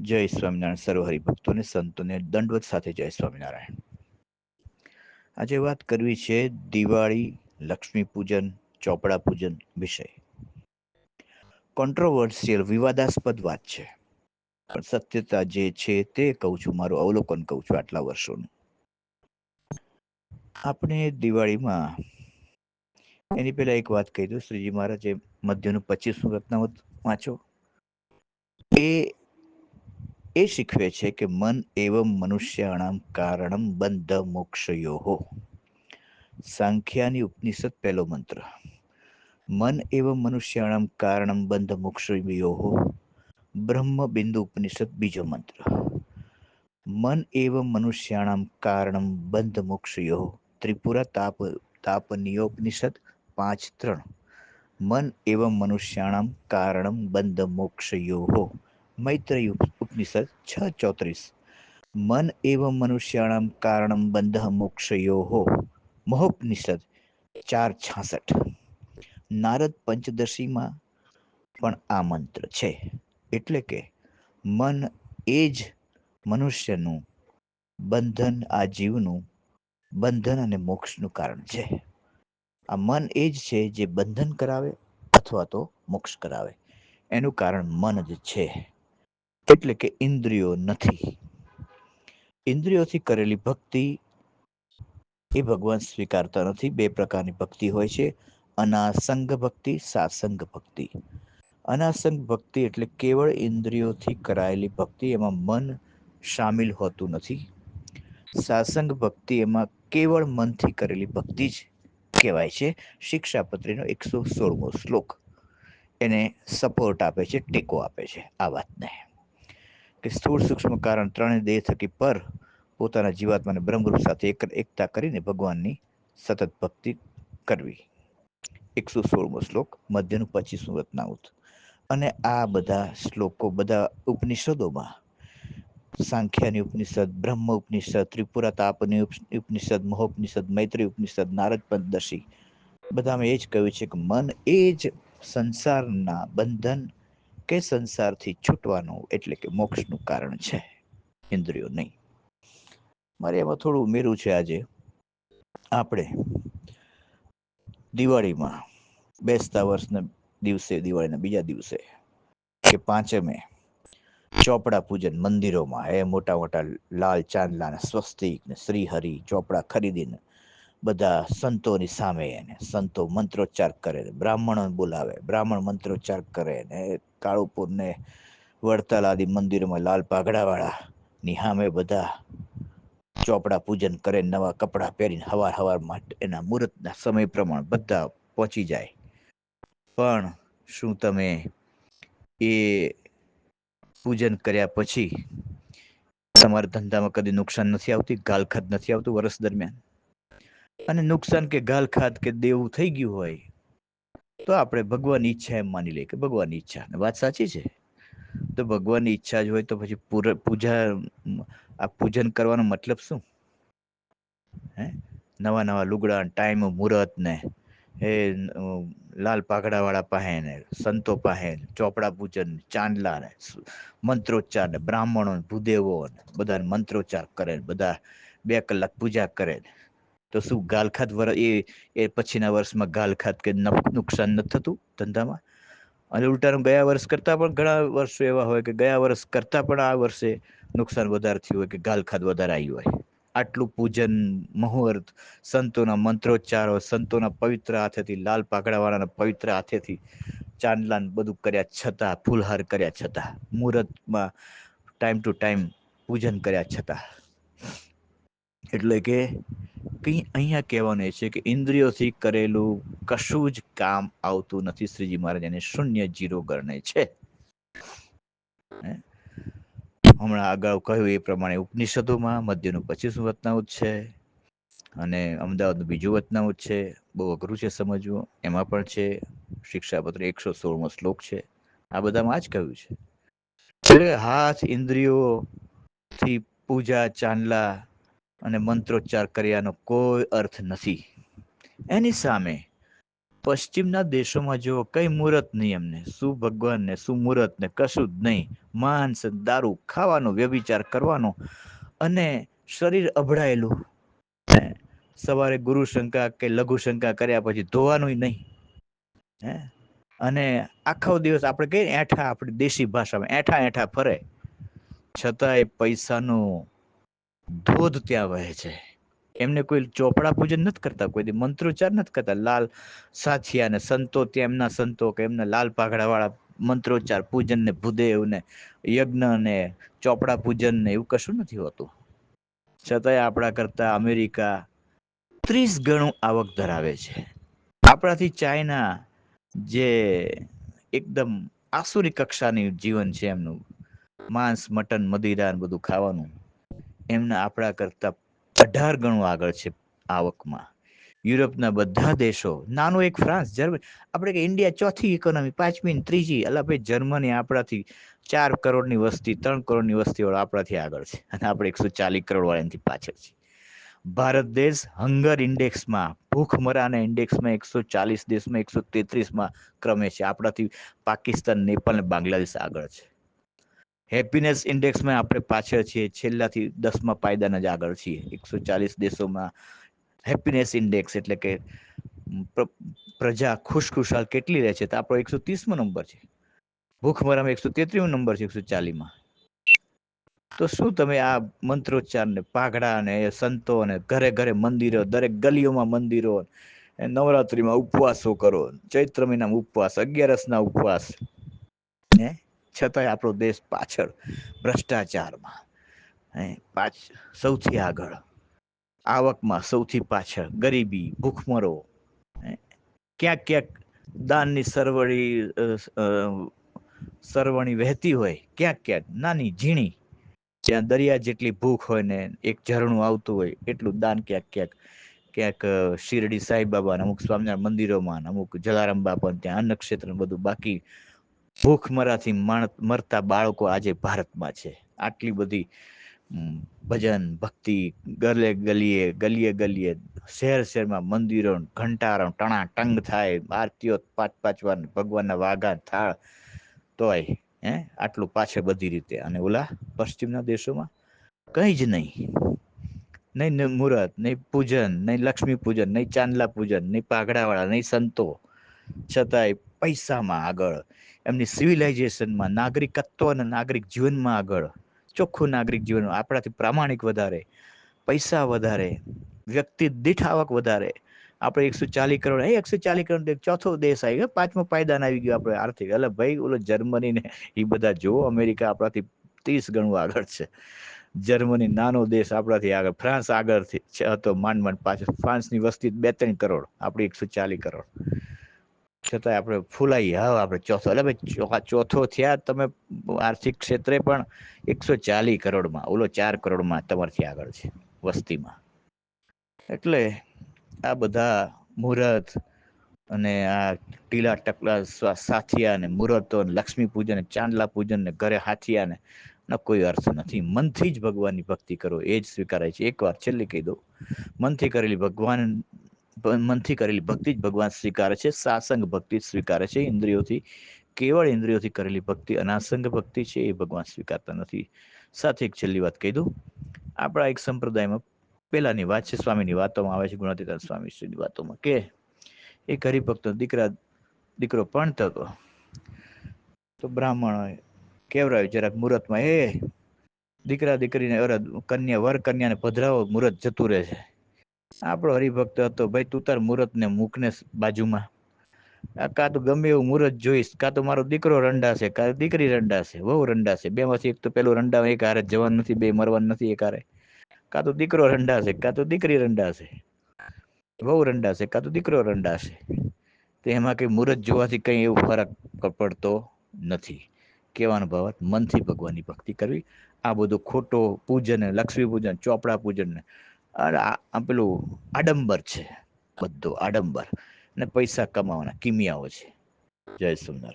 જય સ્વામિનારાયણ. સર્વ હરિભક્તોને, સંતોને, દંડવત સાથે જય સ્વામિનારાયણ. આજે વાત કરવી છે દિવાળી, લક્ષ્મી પૂજન, ચોપડા પૂજન વિષય કોન્ટ્રોવર્સિયલ વિવાદાસ્પદ વાત છે. પણ સત્યતા જે છે તે કહું છું, મારું અવલોકન કહું છું આટલા વર્ષોનું. આપણે દિવાળીમાં, એની પહેલા એક વાત કહી દઉં, શ્રીજી મહારાજે મધ્યનું પચીસમું રત્નાવત વાંચો. એ એ શીખવે છે કે મન એવમ મનુષ્યાણામ કારણમ બંધ મોક્ષયો. સાંખ્યાની ઉપનિષદ પહેલો મંત્ર. મન એવમ મનુષ્યાણામ કારણમ બંધ મોક્ષયો. બ્રહ્મ બિંદુ ઉપનિષદ બીજો મંત્ર. મન એવમ મનુષ્યાણામ કારણમ બંધ મોક્ષયો. ત્રિપુરા તાપ, તાપનીયોપનિષદ પાંચ ત્રણ. મન એવમ મનુષ્યાણામ કારણમ બંધ મોક્ષયો. મૈત્રી ઉપનિષદ છ ચોત્રીસ. મન એવ મનુષ્યાણામ કારણમ બંધ મોક્ષયો મહોપનિષદ ચાર છાસઠ. નારદ પંચદશીમાં પણ આ મંત્ર છે. એટલે કે, મન એ જ મનુષ્યનું બંધન, આ જીવનું બંધન અને મોક્ષનું કારણ છે. આ મન એ જ છે જે બંધન કરાવે અથવા તો મોક્ષ કરાવે. એનું કારણ મન જ છે. એટલે કે ઇન્દ્રિયો નથી. ઇન્દ્રિયોથી કરેલી ભક્તિ એ ભગવાન સ્વીકારતા નથી. બે પ્રકારની ભક્તિ હોય છે. અનાસંગ ભક્તિ, સાસંગ ભક્તિ. અનાસંગ ભક્તિ એટલે કેવળ ઇન્દ્રિયોથી કરાયેલી ભક્તિ એમાં મન સામેલ હોતું નથી. સાસંગ ભક્તિ એમાં કેવળ મનથી કરેલી ભક્તિ જ કહેવાય છે. શિક્ષાપત્રીનો એકસો સોળમો શ્લોક. એને સપોર્ટ આપે છે, ટેકો આપે છે આ વાતને. કે સ્થૂળ સૂક્ષ્મ કારણ ત્રણેય દેહ થકી પર પોતાના જીવાત્માને બ્રહ્મરૂપ સાથે એક એકતા કરીને ભગવાનની સતત ભક્તિ કરવી. એકસો સોળમો શ્લોક, મધ્યનું પચીસમું રત્નાઉત અને આ બધા શ્લોકો બધા ઉપનિષદોમાં. સાંખ્યાની ઉપનિષદ, બ્રહ્મ ઉપનિષદ, ત્રિપુરા તાપની ઉપનિષદ, મહોપનિષદ, મૈત્રી ઉપનિષદ, નારદ પંચદશી. બધામાં એ જ કહ્યું છે કે મન એ જ સંસારના બંધન કે સંસારથી છૂટવાનું એટલે કે મોક્ષનું કારણ છે? ઇન્દ્રિયો નહીં. મારે એમાં થોડું ઉમેરું છે આજે. આપણે દિવાળીમાં બેસતા વર્ષના દિવસે, દિવાળીના બીજા દિવસે કે પાંચમે ચોપડા પૂજન મંદિરોમાં એ મોટા મોટા લાલ ચાંદલા ને સ્વસ્તિક ને શ્રીહરિ ચોપડા ખરીદીને બધા સંતોની સામે એને. સંતો મંત્રોચ્ચાર કરે બ્રાહ્મણો બોલાવે. બ્રાહ્મણ મંત્રોચ્ચાર કરે ને કાળુપુરને વડતાલ આદિ મંદિરોમાં લાલ પાઘડાવાળા ની સામે બધા ચોપડા પૂજન કરે નવા કપડાં પહેરીને હવાર હવાર માટે એના મુહૂર્તના સમય પ્રમાણે બધા પહોંચી જાય. પણ શું તમે એ પૂજન કર્યા પછી તમારા ધંધામાં કદી નુકસાન નથી આવતી? ગાલખત નથી આવતું વર્ષ દરમિયાન? અને નુકસાન કે ગાલખાત કે દેવું થઈ ગયું હોય, તો આપણે ભગવાનની ઈચ્છા એમ માની લઈએ કે ભગવાનની ઈચ્છા. વાત સાચી છે? તો ભગવાનની ઈચ્છા જ હોય તો પછી પૂજા, આ પૂજન કરવાનો મતલબ શું? હે? નવા નવા લુગડા ટાઈમ મુહૂર્ત ને એ લાલ પાઘડા વાળા પાસે ને, સંતો પાસે ચોપડા પૂજન, ચાંદલા ને મંત્રોચ્ચાર ને, બ્રાહ્મણો ભૂદેવો બધા મંત્રોચ્ચાર કરે બધા બે કલાક પૂજા કરે તો શું ગાલખાત વર, એ એ પછીના વર્ષમાં ગાલખાત કે નુકસાન નથી થતું ધંધામાં? અને ઉલટાનું ગયા વર્ષ કરતાં પણ ઘણા વર્ષો એવા હોય કે ગયા વર્ષ કરતાં પણ આ વર્ષે નુકસાન વધારે થયું હોય કે ગાલખાત વધારે આવ્યું હોય. આટલું પૂજન, મુહૂર્ત, સંતોના મંત્રોચ્ચારો, સંતોના પવિત્ર હાથેથી, લાલ પાઘડાવાળાના પવિત્ર હાથેથી ચાંદલાન બધું કર્યા છતાં, ફૂલહાર કર્યા છતાં, મુહૂર્તમાં ટાઈમ ટુ ટાઈમ પૂજન કર્યા છતાં. એટલે કે કંઈ અહીંયા કહેવાનું એ છે કે ઇન્દ્રિયોથી કરેલું કશું જ કામ આવતું નથી શ્રીજી મહારાજ, એને શૂન્ય જીરો ગણે છે. હમણાં અગાઉ કહ્યું એ પ્રમાણે ઉપનિષદોમાં, મધ્યનું પચીસમું વતનાઉત છે અને અમદાવાદનું બીજું વતનાઉત છે. બહુ અઘરું છે સમજવું. એમાં પણ છે, શિક્ષાપત્ર એકસો સોળમો શ્લોક છે. આ બધામાં આ જ કહ્યું છે. હાથ ઇન્દ્રિયોથી પૂજા ચાંદલા અને મંત્રોચ્ચાર કર્યાનો કોઈ અર્થ નથી. એની સામે પશ્ચિમના દેશોમાં જો કઈ મુહૂર્ત નહીં એમને. શું ભગવાન ને, શું મુહૂર્ત કશું જ નહીં. માંસ દારૂ ખાવાનો વ્યભિચાર કરવાનો અને શરીર અભડાયેલું. સવારે ગુરુ શંકા કે લઘુ શંકા કર્યા પછી ધોવાનું નહીં. હે? અને આખો દિવસ આપણે કહીએ એઠા આપણી દેશી ભાષામાં, એઠા એઠા ફરે. છતાંય પૈસાનો ધોધ ત્યાં વહે છે. એમને કોઈ ચોપડા પૂજન નથી કરતા, કોઈ મંત્રોચ્ચાર નથી કરતા. લાલ સાથિયા ને સંતો એમના સંતો કે એમના લાલ પાઘડા વાળા મંત્રોચ્ચાર પૂજન ને ભૂદેવ ને યજ્ઞ ને ચોપડા પૂજન ને એવું કશું નથી હોતું. છતાંય આપણા કરતા અમેરિકા ત્રીસ ગણું આવક ધરાવે છે. આપણાથી ચાઇના જે એકદમ આસુરી કક્ષાની જીવન છે એમનું. માંસ, મટન, મદિરા બધું ખાવાનું. એમના આપણા કરતા અઢાર ગણું આગળ છે આવકમાં. યુરોપના બધા દેશો, નાનો એક ફ્રાન્સ, જર્મની, આપણે કે ઇન્ડિયા ચોથી ઇકોનોમી પાંચમી ત્રીજી એટલે ભાઈ જર્મની આપણાથી ચાર કરોડની વસ્તી, ત્રણ કરોડની વસ્તી વાળા આપણાથી આગળ છે. અને આપણે એકસો ચાલીસ કરોડ વાળાથી પાછળ છે ભારત દેશ હંગર ઇન્ડેક્સમાં ભૂખમરાના ઇન્ડેક્સમાં એકસો ચાલીસ, દેશમાં એકસો તેત્રીસમાં ક્રમે છે. આપણાથી પાકિસ્તાન, નેપાળ અને બાંગ્લાદેશ આગળ છે. હેપીનેસ ઇન્ડેક્સમાં આપણે પાછળ છીએ, છેલ્લાથી દસમા પાયદાના જ આગળ છીએ. એકસો ચાલીસ દેશોમાં હેપીનેસ ઇન્ડેક્સ એટલે કે પ્રજા ખુશખુશાલ કેટલી રહે છે? તો આપણો એકસો ત્રીસમો નંબર છે. ભૂખમરામાં એકસો તેત્રીમો નંબર છે, એકસો ચાલીસમાં તો શું તમે આ મંત્રોચ્ચાર ને પાઘડા ને સંતો ને ઘરે ઘરે મંદિરો, દરેક ગલીઓમાં મંદિરો નવરાત્રિમાં ઉપવાસો કરો. ચૈત્ર મહિનામાં ઉપવાસ, અગિયારસના ઉપવાસ. છતાંય આપણો દેશ પાછળ ભ્રષ્ટાચારમાં. પાછ, સૌથી આગળ. આવકમાં સૌથી પાછળ. ગરીબી, ભૂખમરો. ક્યાંક ક્યાંક દાનની સરવણી સરવણી વહેતી હોય, ક્યાંક ક્યાંક નાની ઝીણી. જ્યાં દરિયા જેટલી ભૂખ હોય ને એક ઝરણું આવતું હોય, એટલું દાન ક્યાંક ક્યાંક ક્યાંક શિરડી સાંઈબાબા અમુક સ્વામિનારાયણ મંદિરોમાં અમુક જલારામ બાપા ત્યાં અન્નક્ષેત્ર બધું બાકી ભૂખમરાથી મરતા બાળકો આજે ભારતમાં છે. આટલી બધી ભજન, ભક્તિ, ગલે ગલીએ ગલીએ ગલીએ, શહેર શહેરમાં મંદિરો, ઘંટારો, ટણા ટંગ થાય, આરતીઓ પાંચ પાંચ વાર ભગવાનના વાઘા, થાળ, તોય, હે, આટલું પાછળ બધી રીતે. અને ઓલા પશ્ચિમના દેશોમાં કંઈ જ નહીં. નહીં મુહૂર્ત નહીં પૂજન, નહીં લક્ષ્મી પૂજન, નહીં ચાંદલા પૂજન, નહીં પાઘડાવાળા, નહીં સંતો. છતાંય પૈસામાં આગળ, એમની સિવિલાઇઝેશનમાં નાગરિકત્વ અને નાગરિક જીવનમાં આગળ, ચોખ્ખું નાગરિક જીવન, આપણાથી પ્રામાણિક વધારે, પૈસા વધારે, વ્યક્તિ દીઠ આવક વધારે. આપણે એકસો ચાલીસ કરોડ એ એકસો ચાલીસ કરોડ ચોથો દેશ આવી ગયો, પાંચમો પાયદાન આવી ગયો આપણે આર્થિક. એટલે ભાઈ, ઓલો જર્મની ને એ બધા જો અમેરિકા આપણાથી ત્રીસ ગણું આગળ છે. જર્મની નાનો દેશ આપણાથી આગળ, ફ્રાન્સ આગળથી હતો માંડ માંડ પાછળ. ફ્રાન્સની વસ્તી બે ત્રણ કરોડ, આપણી એકસો ચાલીસ કરોડ. છતાંય આપણે ફૂલાઈ હા, આપણે ચોથો, એટલે ચોથો થયા તમે આર્થિક ક્ષેત્રે પણ એકસો ચાલીસ કરોડમાં, ઓલો ચાર કરોડમાં તમારથી આગળ છે, વસ્તીમાં. એટલે આ બધા મુહૂર્ત અને આ ટીલા ટકલા સાથિયા ને મુહૂર્તો લક્ષ્મી પૂજન ચાંદલા પૂજન ને ઘરે હાથિયા ને કોઈ અર્થ નથી. મનથી જ ભગવાનની ભક્તિ કરો, એ જ સ્વીકારાય છે. એક વાર છેલ્લી કહી દો મનથી કરેલી ભગવાન મનથી કરેલી ભક્તિ જ ભગવાન સ્વીકારે છે, સાસંગ ભક્તિ સ્વીકારે છે, ઇન્દ્રિયોથી, કેવળ ઇન્દ્રિયોથી કરેલી ભક્તિ, અનાસંગ ભક્તિ છે, એ ભગવાન સ્વીકારતા નથી. સાથે એક છેલ્લી વાત કહી દઉં. આપણા એક સંપ્રદાયમાં પહેલાંની વાત છે, સ્વામીની વાતોમાં આવે છે, ગુણાતીતાન સ્વામી શ્રીની વાતોમાં, કે એક ભક્તો દીકરા, દીકરો ભણતો હતો તો બ્રાહ્મણ કેવરાયું જરાક મુહૂર્તમાં એ દીકરા, દીકરીને કન્યા, વર કન્યાને પધરાવો મુહૂર્ત જતું રહે છે આપણો હરિભક્ત હતો. ભાઈ, તું તાર મુહૂર્ત ને મૂકને બાજુમાં. કાં તો ગમે એવું મુહૂર્ત જોઈશ, કાં તો મારો દીકરો રંડાશે કાં દીકરી રંડાશે વહુ રંડાશે બે માંથી એક તો પેલું રંડા એક હારે જવાનું નથી, બે મરવાનું નથી એક હારે. કાં તો દીકરો રંડાશે કાં તો દીકરી રંડાશે વહુ રંડાશે કાં તો દીકરો રંડાશે તો એમાં કઈ મુહૂર્ત જોવાથી કઈ એવું ફરક પડતો નથી. કહેવાનો ભાવ મનથી ભગવાનની ભક્તિ કરવી. આ બધું ખોટો પૂજન, લક્ષ્મી પૂજન, ચોપડા પૂજન પેલું આડંબર છે બધું આડંબર. ને પૈસા કમાવાના કિમિયાઓ છે. જય સુંદર